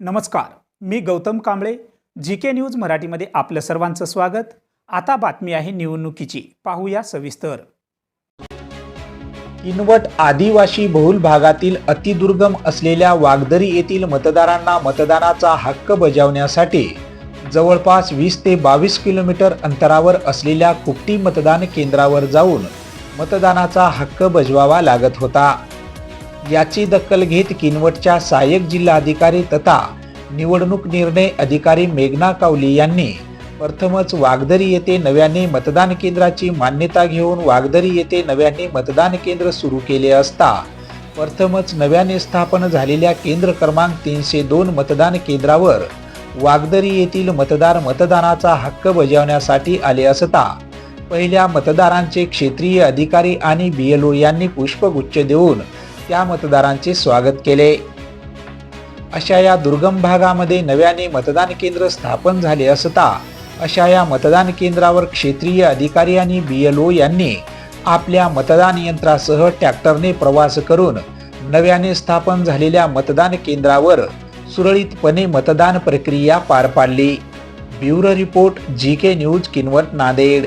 नमस्कार मी Gautam Kamble G K news मराठीमध्ये आपलं सर्वांचं स्वागत. आता बातमी आहे निवडणुकीची. पाहूया सविस्तर. किनवट आदिवासी बहुल भागातील अतिदुर्गम असलेल्या वागदरी येथील मतदारांना मतदानाचा हक्क बजावण्यासाठी जवळपास वीस ते बावीस किलोमीटर अंतरावर असलेल्या कुपटी मतदान केंद्रावर जाऊन मतदानाचा हक्क बजवावा लागत होता. याची दखल घेत किनवटच्या सहाय्यक जिल्हाधिकारी तथा निवडणूक निर्णय अधिकारी मेघना कावली यांनी प्रथमच वागदरी येथे नव्याने मतदान केंद्राची मान्यता घेऊन वागदरी येथे नव्याने मतदान केंद्र सुरू केले असता प्रथमच नव्याने स्थापन झालेल्या केंद्र क्रमांक तीनशे दोन मतदान केंद्रावर वागदरी येथील मतदार मतदानाचा हक्क बजावण्यासाठी आले असता पहिल्या मतदारांचे क्षेत्रीय अधिकारी आणि बीएलओ यांनी पुष्पगुच्छ देऊन त्या मतदारांचे स्वागत केले. अशा या दुर्गम भागामध्ये नव्याने मतदान केंद्र स्थापन झाले असता अशा या मतदान केंद्रावर क्षेत्रीय अधिकारी आणि बी एल ओ यांनी आपल्या मतदान यंत्रासह ट्रॅक्टरने प्रवास करून नव्याने स्थापन झालेल्या मतदान केंद्रावर सुरळीतपणे मतदान प्रक्रिया पार पाडली. Bureau report G K news Kinwat Nanded.